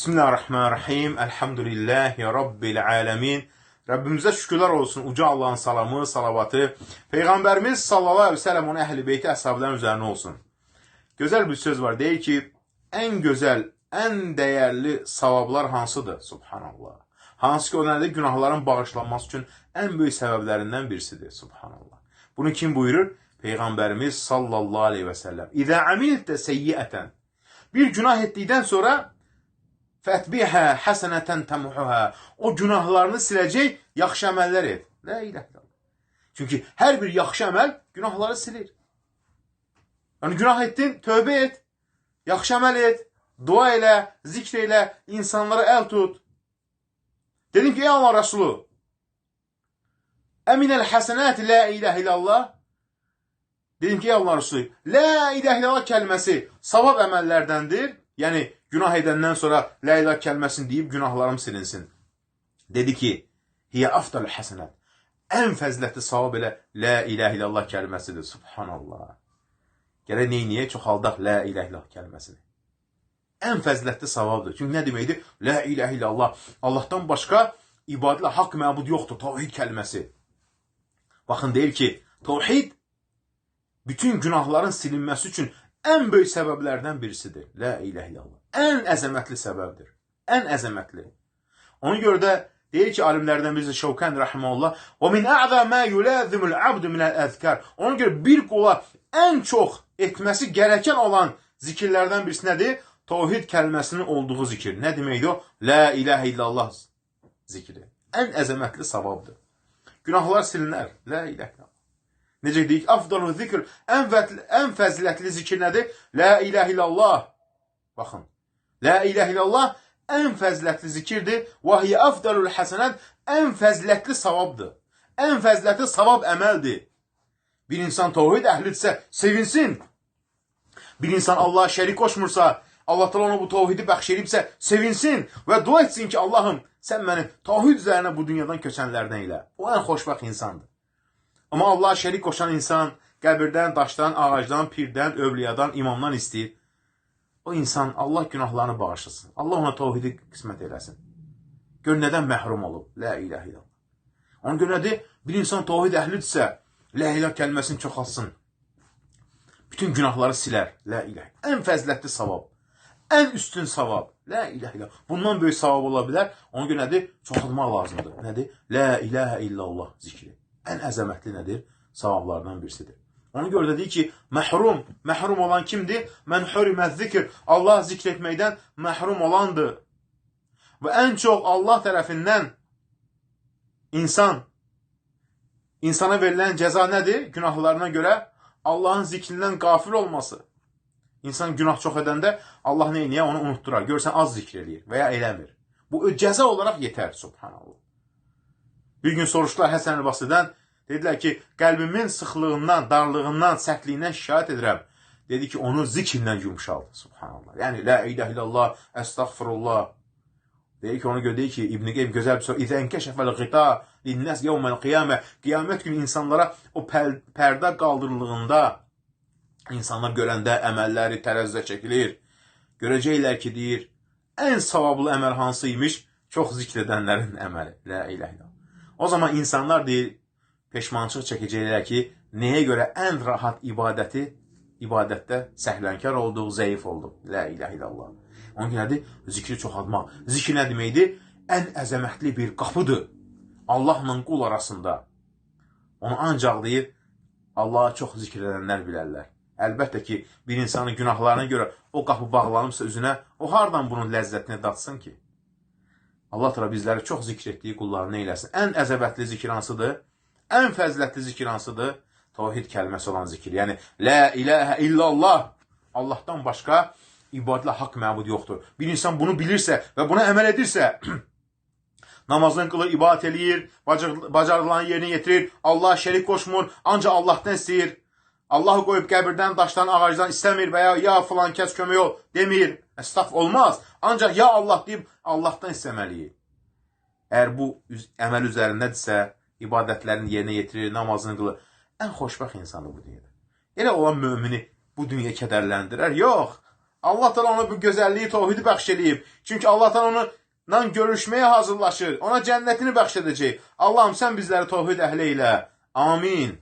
Bismillahirrahmanirrahim. Elhamdülillahi Rabbil alemin. Rəbbimizə şükürlər olsun. Uca Allahın salamı, salavatı. Peyğəmbərimiz sallallahu aleyhi ve sellem onun əhl-i beyti əshabların üzərinə olsun. Gözəl bir söz var. Deyir ki, ən gözəl, ən dəyərli savablar hansıdır? Subhanallah. Hansı ki, o nədir? Günahların bağışlanması üçün ən böyük səbəblərindən birisidir. Subhanallah. Bunu kim buyurur? Peyğəmbərimiz sallallahu aleyhi ve sellem. İzə amiltə seyyiətən. Bir günah etdikdən sonra fətbihə həsənətən təmuhuhə. O günahlarını siləcək yaxşı əməllər et. İlah illallah. Çünki hər bir yaxşı əməl günahları silir. Yəni günah etdin, tövbə et. Yaxşı əməl et. Dua elə, zikr elə, insanlara əl tut. Dedim ki, ey Allah Resulü, əminəl həsənət la ilah illallah. Dedim ki, ey Allah Resulü, la ilah illallah kəlməsi savab əməllərdəndir. Yəni günah edəndən sonra la ilah kəlməsini deyib günahlarım silinsin. Dedi ki, hiyə afdal həsənət. Ən fəzilətli savab elə la ilah illallah kəlməsidir. Subhanallah. Gərək neyniyə çoxaldaq la ilah illallah kəlməsini. Ən fəzilətli savabdır. Çünki nə deməkdir? La ilah illallah. Allahdan başqa ibadətlə haqq məbud yoxdur. Tavhid kəlməsi. Baxın deyir ki, tavhid bütün günahların silinməsi üçün ən böyük səbəblərdən birisidir. La ilah illallah. Ən əzəmətli səbəbdir. Ən əzəmətli. Ona görə də deyir ki, alimlərdən birisi Şevkan rahimehullah, "Və min a'za ma yulazimul abdu min al-azkar." Ona görə bir qula ən çox etməsi gərəkən olan zikirlərdən birisi nədir? Tavhid kəlməsinin olduğu zikir. Nə deməkdir o? La ilahe illallah zikri. Ən əzəmətli savabdır. Günahlar silinər. La ilahe illallah. Necə deyik? Afdalu zikr. Ən, vətli, ən fəzilətli zikir nədir? La ilahe illallah. Baxın. La ilahe illallah ən fəzilətli zikirdir. Və hiyə afdalul həsənət ən fəzilətli savabdır. Ən fəzilətli savab əməldir. Bir insan tavhid əhlidirsə sevinsin. Bir insan Allah'a şərik qoşmursa, Allah Teala ona bu tavhidi bəxş edibsə sevinsin və dua etsin ki, Allahım sən məni tavhid üzərinə bu dünyadan köçənlərdən elə. O ən xoşbəxt insandır. Amma Allah'a şərik qoşan insan qəbirdən, daşdan, ağacdan, pirdən, övliyadan, imamdan istəyir. O insan Allah günahlarını bağışlasın. Allah ona tavhidi qismət eləsin. Gör nədən məhrum olub. La ilahe illallah. Ona görə nədir? Bir insan tavhid əhlidirsə, la ilah kəlməsini çoxalsın. Bütün günahları silər. La ilahe. Ən fəzilətli savab. Ən üstün savab. La ilahe illallah. Bundan böyük savab ola bilər. Ona görə nədir? Çoxalmaq lazımdır. Nədir? La ilahe illallah zikri. Ən əzəmətli nədir? Savablardan birisidir. Ona görə də deyir ki, məhrum, məhrum olan kimdir? Mən huriməz zikr. Allah zikr etməkdən məhrum olandır. Və ən çox Allah tərəfindən insan insana verilən cəza nədir? Günahlarına görə Allahın zikrindən qafil olması. İnsan günah çox edəndə Allah nə edir? Onu unutdurar. Görsən az zikr eləyir və ya eləmir. Bu cəza olaraq yetər, subhanallah. Bir gün soruşdular Həsən el-Basridən, dedilər ki, qəlbimin sıxlığından, darlığından, sərtliyindən şikayət edirəm. Dedi ki, onu zikirlə yumşaldı, subhanallah. Yəni, la ilahe illallah, əstəğfirullah. Deyir ki, ona görə deyir ki, İbn-i Qeym gözəl bir soru. İzə ənkəşəfəl qita linnəs yevməl qiyamə. Qiyamət günü insanlara o pər pərdə qaldırıldığında insanlar görəndə əməlləri tərəzidə çəkilir. Görəcəklər ki, deyir, ən savablı əməl hansıymış? Çox zikr edənlərin əməli. La ilahe illallah. O zaman insanlar deyir, peşmançılıq çəkəcəklər ki, nəyə görə ən rahat ibadəti, ibadətdə səhlənkar olduq, zəif olduq. La ilahe illallah. Onun nədir? Zikri çoxaltmaq. Zikr nə deməkdir? Ən əzəmətli bir qapıdır. Allahla qul arasında. Onu ancaq deyir, Allaha çox zikr edənlər bilərlər. Əlbəttə ki, bir insanın günahlarına görə o qapı bağlanıbsa üzünə, o hardan bunun ləzzətini datsın ki? Allah təala bizləri çox zikr etdiyi qullarını eyləsin. Ən əzəmətli zikir hansıdır? Ən fəzilətli zikir hansıdır? Tavhid kəlməsi olan zikir. Yəni la ilahə illallah. Allahdan başqa ibadətlə haqq məbud yoxdur. Bir insan bunu bilirsə və buna əməl edirsə, namazını qılır, ibadət eləyir, bacarılan yerinə yetirir, Allah şərik qoşmur, ancaq Allahdan istəyir. Allahı qoyub qəbirdən, daşdan, ağacdan istəmir və ya ya filan kəs kömək ol demir. Əstəğf olmaz. Ancaq ya Allah deyib Allahdan istəməliyik. Əgər bu əməl üzərindədirsə, ibadətlərini yerinə yetirir, namazını qılır, ən xoşbəxt insandır bu dünyada. Elə olan mömini bu dünya kədərləndirər? Yox. Allah Teala ona bu gözəlliyi, təvhidi bəxş eləyib. Çünki Allah Teala onunla görüşməyə hazırlaşır. Ona cənnətini bəxş edəcək. Allahım sən bizləri təvhid əhli elə. Amin.